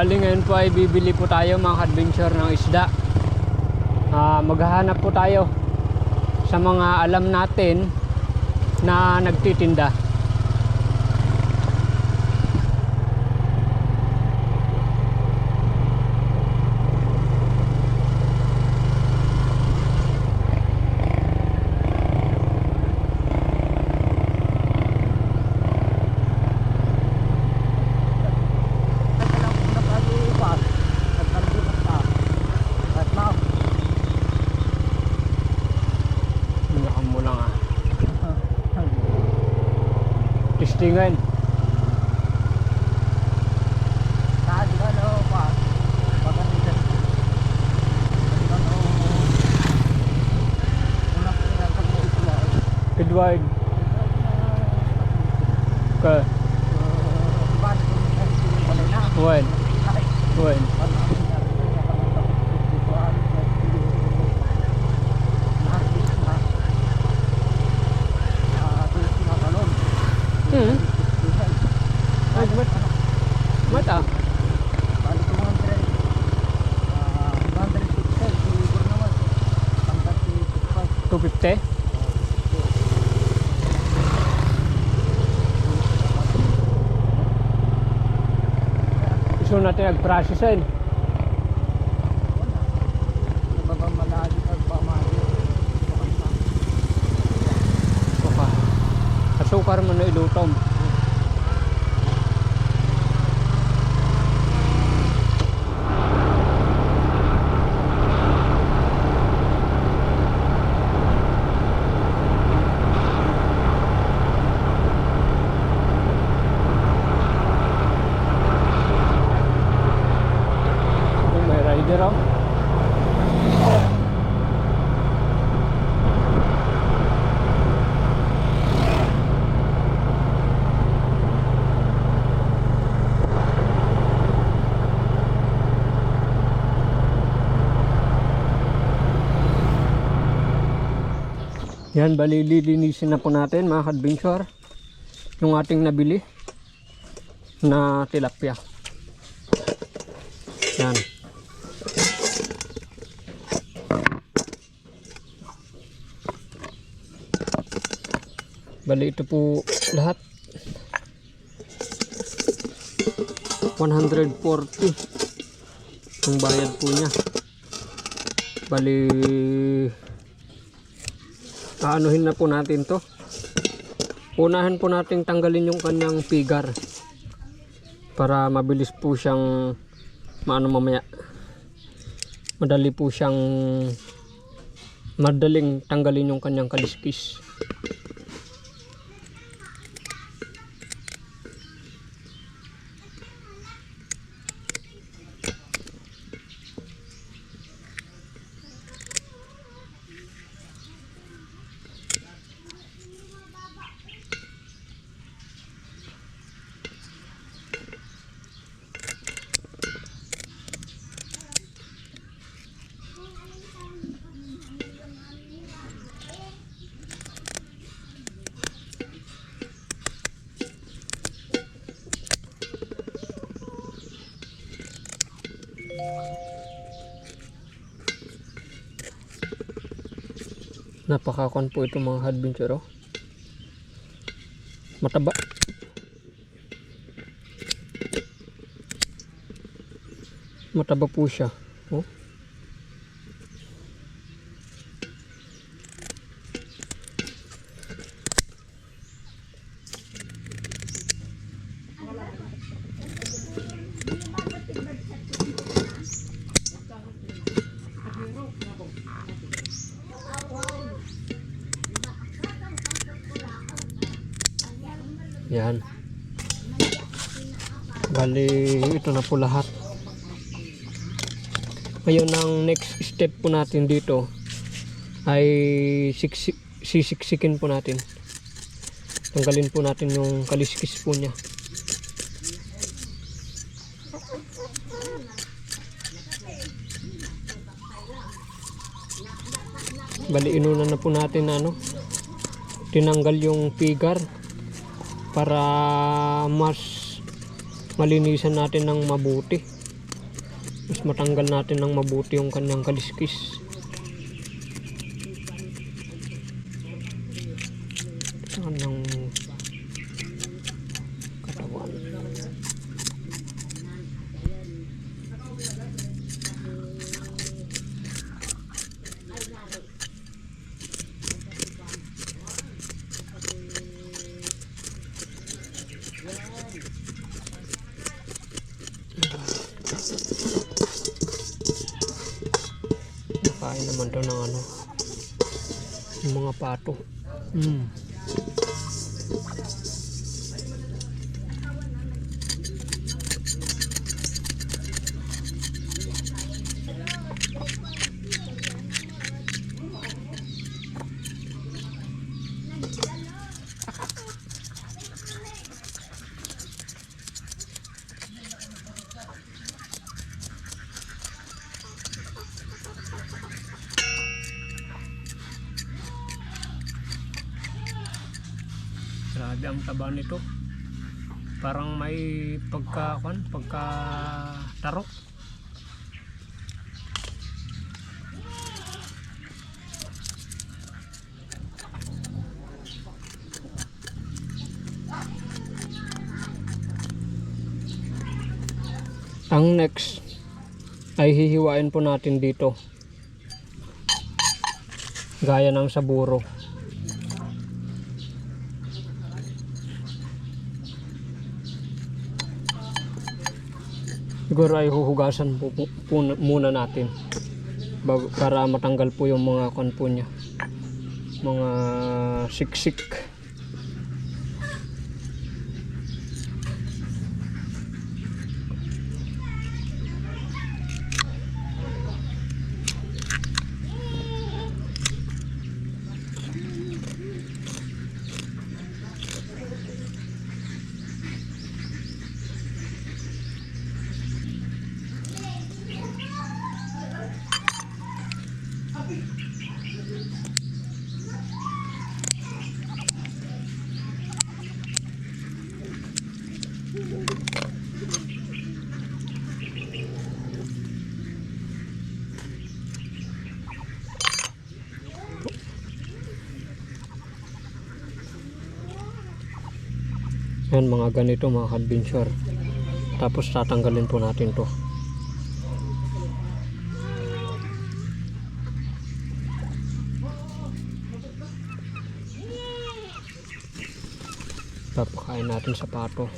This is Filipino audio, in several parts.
Bali ngayon po ay bibili po tayo mga adventure ng isda. Ah, maghahanap po tayo sa mga alam natin na nagtitinda. Testingan. Edward. Natin nag-processin. Baka. Kasukar mo na ilutom. Oh. Yan, bali lilinisin na po natin mga adventure yung ating nabili na tilapia. Yan. Bali ito po lahat. 140 ang bayad po niya. Bali aanuhin na po natin to. Unahan po nating tanggalin yung kanyang pigar para mabilis po siyang maano mamaya madali po siyang madaling tanggalin yung kanyang kaliskis napakakon po ito mga adventure oh. mataba mataba po siya oh. Yan. Bali, ito na po lahat. Ngayon, ang next step po natin dito ay siksi, sisiksikin po natin. Tanggalin po natin yung kaliskis po niya. Bali, inuna na po natin ano, tinanggal yung pigar para mas malinisan natin ng mabuti Mas matanggal natin ng mabuti yung kanyang kaliskis. Kanyang katawan. Nakain naman to ng ano. Yung mga pato. Mm. Ang taba nito. Parang may pagka, kan, pagka tarok. Ang next ay hihiwain po natin dito. Gaya ng sa buro. Siguro ay huhugasan po, po, po- muna natin para matanggal po yung mga kon niya. Mga siksik. Yan mga ganito mga adventure. Tapos tatanggalin po natin to. Papakain natin sa pato.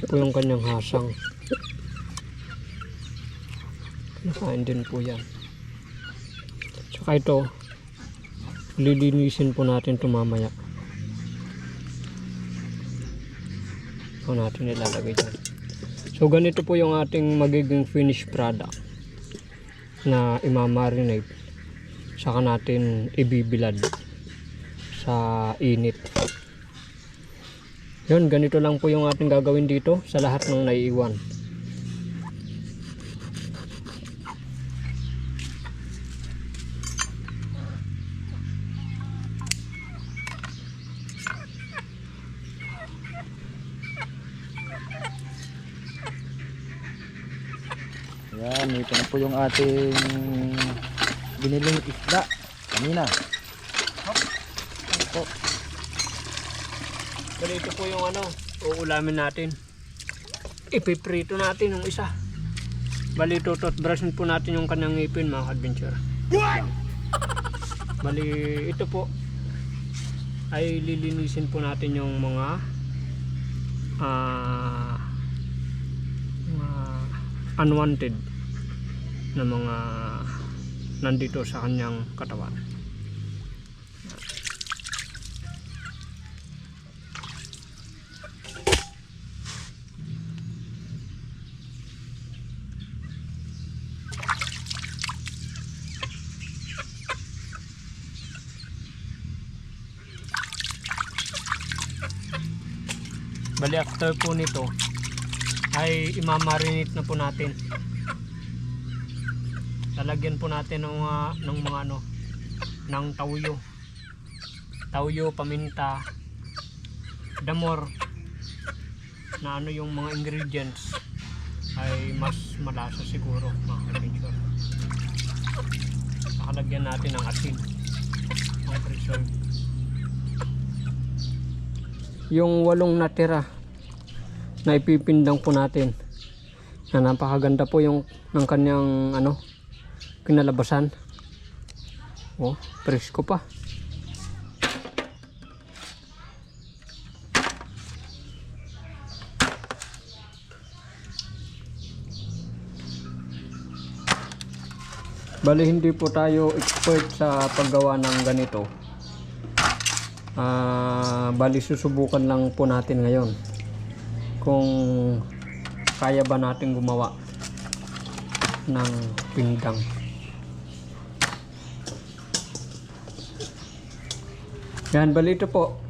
Ito yung kanyang hasang. Nakain din po yan. Tsaka ito, lilinisin po natin ito mamaya. Ito natin ilalagay dyan. So ganito po yung ating magiging finished product na imamarinate. Saka natin ibibilad sa init. Yun, ganito lang po yung ating gagawin dito sa lahat ng naiiwan. Yan, ito na po yung ating biniling isda kanina. Po. Ganito po yung ano, uulamin natin. Ipiprito natin yung isa. Bali, tututbrushin po natin yung kanyang ngipin mga adventure. Bali, ito po ay lilinisin po natin yung mga ah mga unwanted na mga nandito sa kanyang katawan. Bali after po nito ay imamarinate na po natin. Lalagyan po natin ng mga ng mga ano ng tawyo. Tawyo, paminta, damor, na ano yung mga ingredients ay mas malasa siguro mga ka-adventure. Nakalagyan natin ng asin. Ang preserve. Yung walong natira na ipipindang po natin na napakaganda po yung ng kanyang ano kinalabasan oh presko pa Bali hindi po tayo expert sa paggawa ng ganito. Ah, bali susubukan lang po natin ngayon kung kaya ba natin gumawa ng pinggang. Yan, bali ito po.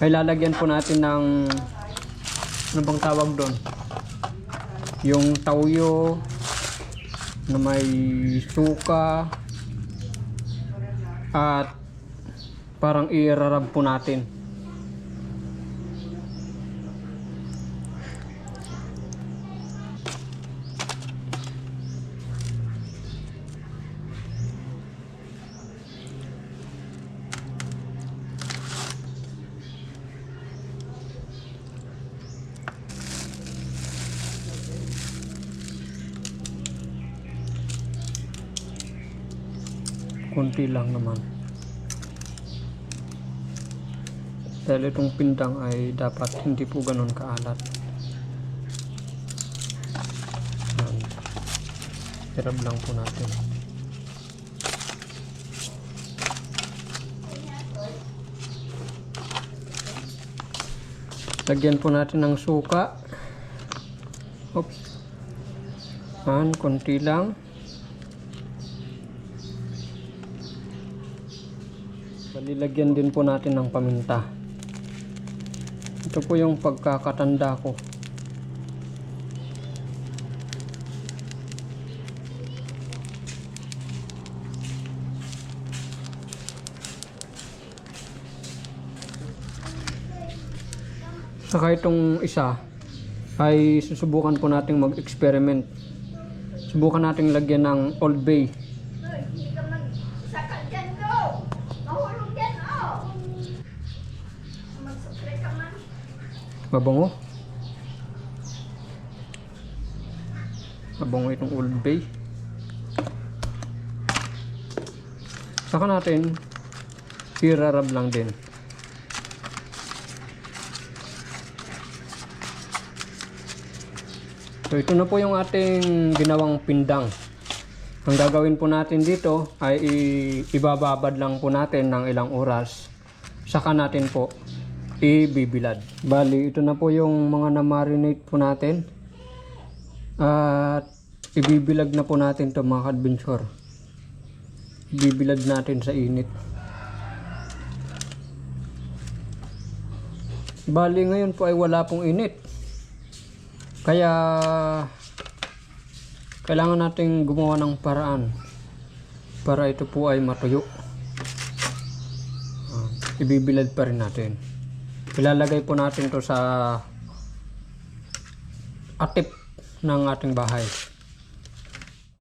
Ay lalagyan po natin ng ano bang tawag doon? Yung tauyo, na may suka at parang irarab po natin konti lang naman. Dahil itong pindang ay dapat hindi po ganun kaalat. Hirap lang po natin. Lagyan po natin ng suka. Oops. Yan, konti lang Balilagyan din po natin ng paminta. Ito po yung pagkakatanda ko. Saka itong isa ay susubukan po nating mag-experiment. Subukan nating lagyan ng Old Bay. Mabango. Mabango itong Old Bay. Saka natin, irarab lang din. So ito na po yung ating ginawang pindang. Ang gagawin po natin dito ay ibababad lang po natin ng ilang oras. Saka natin po ibibilad. Bali, ito na po yung mga na-marinate po natin. At ibibilad na po natin to mga adventure. Ibibilad natin sa init. Bali, ngayon po ay wala pong init. Kaya kailangan nating gumawa ng paraan para ito po ay matuyo. Ah, ibibilad pa rin natin. Ilalagay po natin to sa atip ng ating bahay.